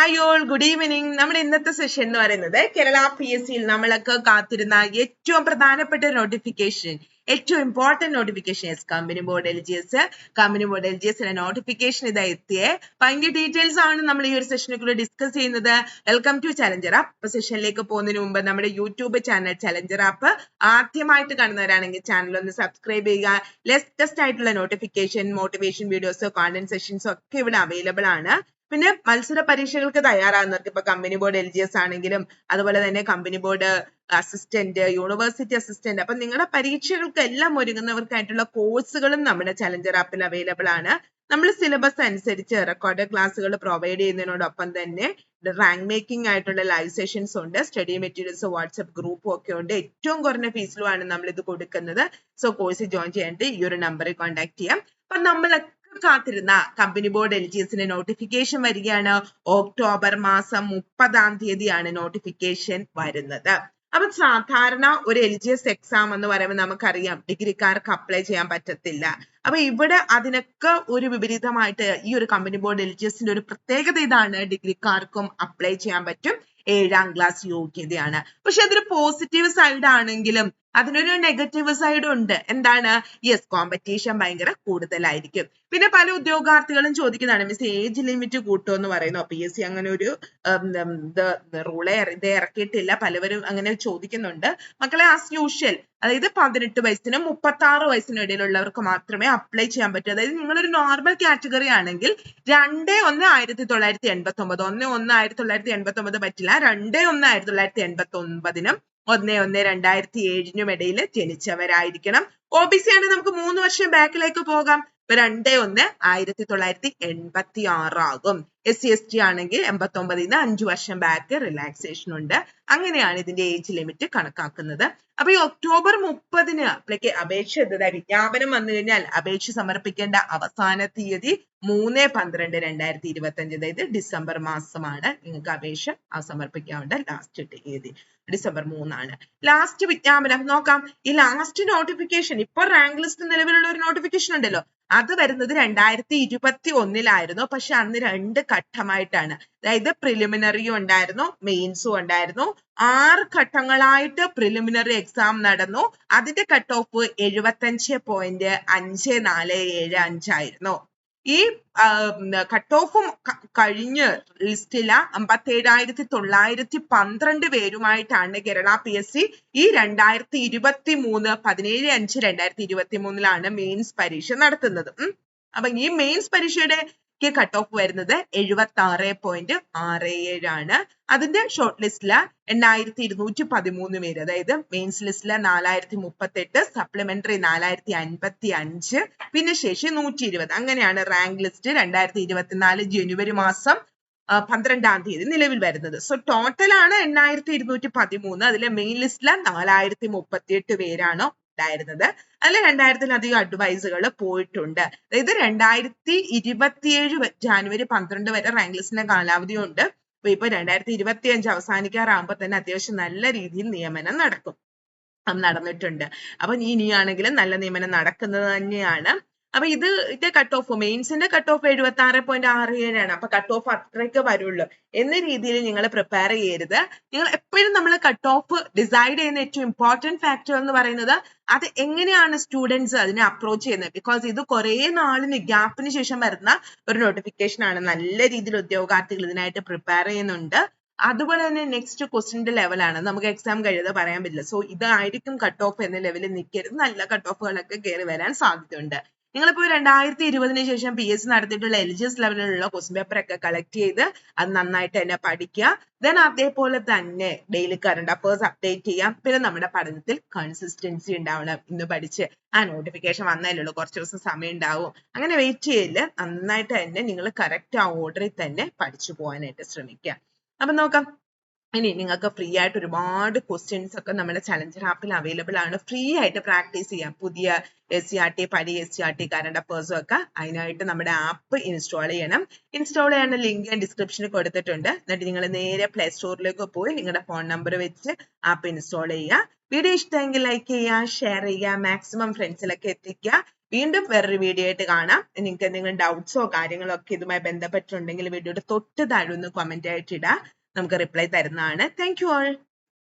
Hi all good evening നമ്മുടെ ഇന്നത്തെ session എന്ന് പറയുന്നത് കേരള പി എസ് സിയിൽ നമ്മളൊക്കെ കാത്തിരുന്ന ഏറ്റവും പ്രധാനപ്പെട്ട നോട്ടിഫിക്കേഷൻ ഏറ്റവും important notification S company board L G S company board L G എസിന്റെ നോട്ടിഫിക്കേഷൻ ഇതാ എത്തിയേ. അപ്പൊ അതിന്റെ ഡീറ്റെയിൽസ് ആണ് നമ്മൾ ഈ ഒരു സെഷനെ കൂടെ ഡിസ്കസ് ചെയ്യുന്നത്. വെൽക്കം ടു ചലഞ്ചർ ആപ്പ് സെഷനിലേക്ക് പോകുന്നതിന് മുമ്പ് നമ്മുടെ യൂട്യൂബ് ചാനൽ ചലഞ്ചർ ആപ്പ് ആദ്യമായിട്ട് കാണുന്നവരാണെങ്കിൽ ചാനൽ ഒന്ന് സബ്സ്ക്രൈബ് ചെയ്യുക. ലേറ്റസ്റ്റ് ആയിട്ടുള്ള notification motivation videos content sessions ഒക്കെ ഇവിടെ അവൈലബിൾ ആണ്. പിന്നെ മത്സര പരീക്ഷകൾക്ക് തയ്യാറാകുന്നവർക്ക് ഇപ്പൊ company board L G S ആണെങ്കിലും അതുപോലെ തന്നെ company board assistant university assistant അപ്പൊ നിങ്ങളുടെ പരീക്ഷകൾക്ക് എല്ലാം ഒരുങ്ങുന്നവർക്കായിട്ടുള്ള കോഴ്സുകളും നമ്മുടെ ചലഞ്ചർ ആപ്പിൽ അവൈലബിൾ ആണ്. നമ്മൾ സിലബസ് അനുസരിച്ച് റെക്കോർഡ് ക്ലാസ്സുകൾ പ്രൊവൈഡ് ചെയ്യുന്നതിനോടൊപ്പം തന്നെ റാങ്ക് മേക്കിംഗ് ആയിട്ടുള്ള ലൈവ് സെഷൻസ് ഉണ്ട്. സ്റ്റഡി മെറ്റീരിയൽസ് വാട്സ്ആപ്പ് ഗ്രൂപ്പും ഒക്കെ ഉണ്ട്. ഏറ്റവും കുറഞ്ഞ ഫീസിലുമാണ് നമ്മൾ ഇത് കൊടുക്കുന്നത്. സോ കോഴ്സ് ജോയിൻ ചെയ്യാണ്ട് ഈ ഒരു നമ്പറിൽ കോൺടാക്ട് ചെയ്യാം. അപ്പൊ നമ്മളൊക്കെ കാത്തിരുന്ന കമ്പനി ബോർഡ് എൽ ജി എസിന്റെ നോട്ടിഫിക്കേഷൻ വരികയാണ്. ഒക്ടോബർ മാസം മുപ്പതാം തീയതിയാണ് നോട്ടിഫിക്കേഷൻ വരുന്നത്. അപ്പൊ സാധാരണ ഒരു എൽ ജി എസ് എക്സാം എന്ന് പറയുമ്പോൾ നമുക്കറിയാം ഡിഗ്രിക്കാർക്ക് അപ്ലൈ ചെയ്യാൻ പറ്റത്തില്ല. അപ്പൊ ഇവിടെ അതിനൊക്കെ ഒരു വിപരീതമായിട്ട് ഈ ഒരു കമ്പനി ബോർഡ് എൽ ജി എസിന്റെ ഒരു പ്രത്യേകത ഇതാണ്. ഡിഗ്രിക്കാർക്കും അപ്ലൈ ചെയ്യാൻ പറ്റും. ഏഴാം ക്ലാസ് യോഗ്യതയാണ്. പക്ഷെ അതൊരു പോസിറ്റീവ് സൈഡ് ആണെങ്കിലും അതിനൊരു നെഗറ്റീവ് സൈഡും ഉണ്ട്. എന്താണ്? യെസ് കോമ്പറ്റീഷൻ ഭയങ്കര കൂടുതലായിരിക്കും. പിന്നെ പല ഉദ്യോഗാർത്ഥികളും ചോദിക്കുന്നതാണ് മിസ് ഏജ് ലിമിറ്റ് കൂട്ടുമോ എന്ന് പറയുന്നു പി എസ് സി അങ്ങനെ ഒരു റൂളെ ഇത് ഇറക്കിയിട്ടില്ല. പലവരും അങ്ങനെ ചോദിക്കുന്നുണ്ട്. മക്കളെ ആസ് യൂഷ്വൽ അതായത് പതിനെട്ട് വയസ്സിനും മുപ്പത്തി ആറ് വയസ്സിനും ഇടയിലുള്ളവർക്ക് മാത്രമേ അപ്ലൈ ചെയ്യാൻ പറ്റൂ. അതായത് നിങ്ങളൊരു നോർമൽ കാറ്റഗറി ആണെങ്കിൽ രണ്ട് ഒന്ന് ആയിരത്തി തൊള്ളായിരത്തി എൺപത്തി ഒമ്പത് ഒന്ന് ഒന്ന് ആയിരത്തി തൊള്ളായിരത്തി എൺപത്തി ഒമ്പത് പറ്റില്ല. രണ്ട് ഒന്ന് ആയിരത്തി തൊള്ളായിരത്തി എൺപത്തി ഒൻപതിനും ഒന്ന് ഒന്ന് രണ്ടായിരത്തി ഏഴിനും ഇടയിൽ ജനിച്ചവരായിരിക്കണം. ഒ ബി സി ആണെങ്കിൽ നമുക്ക് മൂന്ന് വർഷം ബാക്കിലേക്ക് പോകാം. ഇപ്പൊ രണ്ട് ഒന്ന് ആയിരത്തി തൊള്ളായിരത്തി എൺപത്തി ആറാകും എസ് സി എസ് ടി ആണെങ്കിൽ എൺപത്തി നിന്ന് അഞ്ചു വർഷം ബാക്ക് റിലാക്സേഷൻ ഉണ്ട്. അങ്ങനെയാണ് ഇതിന്റെ ഏജ് ലിമിറ്റ് കണക്കാക്കുന്നത്. അപ്പൊ ഈ ഒക്ടോബർ മുപ്പതിന് അപ്പോഴേക്ക് അപേക്ഷ എത്തുന്നത് വിജ്ഞാപനം വന്നു കഴിഞ്ഞാൽ അപേക്ഷ സമർപ്പിക്കേണ്ട അവസാന തീയതി മൂന്ന് പന്ത്രണ്ട് രണ്ടായിരത്തി ഇരുപത്തി അഞ്ച് അതായത് ഡിസംബർ മാസമാണ് നിങ്ങൾക്ക് അപേക്ഷ സമർപ്പിക്കാവേണ്ട ലാസ്റ്റ് തീയതി. ഡിസംബർ മൂന്നാണ്. ലാസ്റ്റ് വിജ്ഞാപനം. നോക്കാം. ഈ ലാസ്റ്റ് നോട്ടിഫിക്കേഷൻ ഇപ്പൊ റാങ്ക് ലിസ്റ്റ് നിലവിലുള്ള ഒരു നോട്ടിഫിക്കേഷൻ ഉണ്ടല്ലോ. അത് വരുന്നത് രണ്ടായിരത്തി ഇരുപത്തി ഒന്നിലായിരുന്നു പക്ഷെ അന്ന് രണ്ട് ഘട്ടമായിട്ടാണ്. അതായത് പ്രിലിമിനറിയും ഉണ്ടായിരുന്നു മെയിൻസും ഉണ്ടായിരുന്നു. ആറ് ഘട്ടങ്ങളായിട്ട് പ്രിലിമിനറി എക്സാം നടന്നു. അതിന്റെ കട്ട് ഓഫ് എഴുപത്തഞ്ച് പോയിന്റ് അഞ്ച് നാല് ഏഴ് അഞ്ചായിരുന്നു ഈ കട്ട് ഓഫും കഴിഞ്ഞ് ലിസ്റ്റില അമ്പത്തേഴായിരത്തി തൊള്ളായിരത്തി പന്ത്രണ്ട് പേരുമായിട്ടാണ് കേരള പി എസ് സി ഈ രണ്ടായിരത്തി ഇരുപത്തി മൂന്ന് പതിനേഴ് അഞ്ച് രണ്ടായിരത്തി ഇരുപത്തി മൂന്നിലാണ് മെയിൻസ് പരീക്ഷ നടത്തുന്നത്. ഉം. അപ്പൊ ഈ മെയിൻസ് പരീക്ഷയുടെ കട്ട് ഓഫ് വരുന്നത് എഴുപത്തി ആറ് പോയിന്റ് ആറ് ഏഴാണ് അതിന്റെ ഷോർട്ട് ലിസ്റ്റിൽ എണ്ണായിരത്തി ഇരുന്നൂറ്റി പതിമൂന്ന് പേര് അതായത് മെയിൻസ് ലിസ്റ്റിൽ നാലായിരത്തി മുപ്പത്തി എട്ട് സപ്ലിമെന്ററി നാലായിരത്തി അൻപത്തി അഞ്ച് പിന്നെ ശേഷി നൂറ്റി ഇരുപത്. അങ്ങനെയാണ് റാങ്ക് ലിസ്റ്റ് രണ്ടായിരത്തി ഇരുപത്തിനാല് ജനുവരി മാസം പന്ത്രണ്ടാം തീയതി നിലവിൽ വരുന്നത്. സോ ടോട്ടൽ ആണ് എണ്ണായിരത്തി ഇരുന്നൂറ്റി പതിമൂന്ന്. അതിലെ മെയിൻ ലിസ്റ്റിൽ നാലായിരത്തി മുപ്പത്തി എട്ട് പേരാണ് ഉണ്ടായിരുന്നത്. അതിൽ രണ്ടായിരത്തിലധികം അഡ്വൈസുകൾ പോയിട്ടുണ്ട്. അതായത് രണ്ടായിരത്തി ഇരുപത്തിയേഴ് ജാനുവരി പന്ത്രണ്ട് വരെ റാങ്ക് ലിസ്റ്റിന്റെ കാലാവധി ഉണ്ട്. അപ്പൊ ഇപ്പൊ രണ്ടായിരത്തി ഇരുപത്തി അഞ്ച് അവസാനിക്കാറാകുമ്പോൾ തന്നെ അത്യാവശ്യം നല്ല രീതിയിൽ നിയമനം നടക്കും. നടന്നിട്ടുണ്ട്. അപ്പൊ ഇനിയാണെങ്കിലും നല്ല നിയമനം നടക്കുന്നത് തന്നെയാണ്. അപ്പൊ ഇത് ഇത് കട്ട് ഓഫ് മെയിൻസിന്റെ കട്ട് ഓഫ് എഴുപത്തി ആറ് പോയിന്റ് ആറ് ഏഴാണ്. അപ്പൊ കട്ട് ഓഫ് അത്രയ്ക്ക് വരുള്ളൂ. എന്ന രീതിയിൽ നിങ്ങൾ പ്രിപ്പയർ ചെയ്യരുത്. നിങ്ങൾ എപ്പോഴും നമ്മൾ കട്ട് ഓഫ് ഡിസൈഡ് ചെയ്യുന്ന ഏറ്റവും ഇമ്പോർട്ടന്റ് ഫാക്ടർ എന്ന് പറയുന്നത് അത് എങ്ങനെയാണ് സ്റ്റുഡൻസ് അതിനെ അപ്രോച്ച് ചെയ്യുന്നത്? ബിക്കോസ് ഇത് കുറെ നാളിന് ഗ്യാപ്പിന് ശേഷം വരുന്ന ഒരു നോട്ടിഫിക്കേഷൻ ആണ്. നല്ല രീതിയിൽ ഉദ്യോഗാർത്ഥികൾ ഇതിനായിട്ട് പ്രിപ്പയർ ചെയ്യുന്നുണ്ട്. അതുപോലെ തന്നെ നെക്സ്റ്റ് ക്വസ്റ്റിന്റെ ലെവലാണ് നമുക്ക് എക്സാം കഴിയാതെ പറയാൻ പറ്റില്ല. സോ ഇതായിരിക്കും കട്ട് ഓഫ് എന്ന ലെവലിൽ നിൽക്കരുത്. നല്ല കട്ട് ഓഫുകളൊക്കെ കയറി വരാൻ സാധ്യതയുണ്ട്. നിങ്ങളിപ്പോ രണ്ടായിരത്തി ഇരുപതിന് ശേഷം പി എസ് നടത്തിയിട്ടുള്ള എൽ ജി എസ് ലെവലിലുള്ള ക്വസ്റ്റ്യൻ പേപ്പർ ഒക്കെ കളക്ട് ചെയ്ത് അത് നന്നായിട്ട് തന്നെ പഠിക്കുക. ദെൻ അതേപോലെ തന്നെ ഡെയിലി കറണ്ട് അഫേഴ്സ് അപ്ഡേറ്റ് ചെയ്യാം പിന്നെ നമ്മുടെ പഠനത്തിൽ കൺസിസ്റ്റൻസി ഉണ്ടാവണം. ഇന്ന് പഠിച്ച് ആ നോട്ടിഫിക്കേഷൻ വന്നതിലുള്ള കുറച്ച് ദിവസം സമയം ഉണ്ടാവും. അങ്ങനെ വെയിറ്റ് ചെയ്യില്ല നന്നായിട്ട് തന്നെ നിങ്ങൾ കറക്റ്റ് ആ ഓർഡറിൽ തന്നെ പഠിച്ചു പോകാനായിട്ട് ശ്രമിക്കുക. അപ്പൊ നോക്കാം. ഇനി നിങ്ങൾക്ക് ഫ്രീ ആയിട്ട് ഒരുപാട് ക്വസ്റ്റ്യൻസ് ഒക്കെ നമ്മുടെ ചലഞ്ചർ ആപ്പിൽ അവൈലബിൾ ആണ്. ഫ്രീ ആയിട്ട് പ്രാക്ടീസ് ചെയ്യാം. പുതിയ എസ് സി ആർ ടി പഴയ S C R T current അഫേഴ്സും ഒക്കെ അതിനായിട്ട് നമ്മുടെ ആപ്പ് ഇൻസ്റ്റാൾ ചെയ്യണം. ഇൻസ്റ്റാൾ ചെയ്യാനുള്ള ലിങ്ക് ഞാൻ ഡിസ്ക്രിപ്ഷനിൽ കൊടുത്തിട്ടുണ്ട്. എന്നിട്ട് നിങ്ങൾ നേരെ പ്ലേ സ്റ്റോറിലേക്ക് പോയി നിങ്ങളുടെ ഫോൺ നമ്പർ വെച്ച് ആപ്പ് ഇൻസ്റ്റാൾ ചെയ്യുക. വീഡിയോ ഇഷ്ടമെങ്കിൽ ലൈക്ക് ചെയ്യുക ഷെയർ ചെയ്യുക മാക്സിമം ഫ്രണ്ട്സിലൊക്കെ എത്തിക്കുക. വീണ്ടും വേറൊരു വീഡിയോ ആയിട്ട് കാണാം. നിങ്ങൾക്ക് എന്തെങ്കിലും ഡൗട്ട്സോ കാര്യങ്ങളോ ഒക്കെ ഇതുമായി ബന്ധപ്പെട്ടിട്ടുണ്ടെങ്കിൽ വീഡിയോയുടെ തൊട്ട് താഴെ ഒന്ന് കമന്റ് ആയിട്ട് ഇടുക നമുക്ക് റിപ്ലൈ തരുന്നതാണ്. Thank you all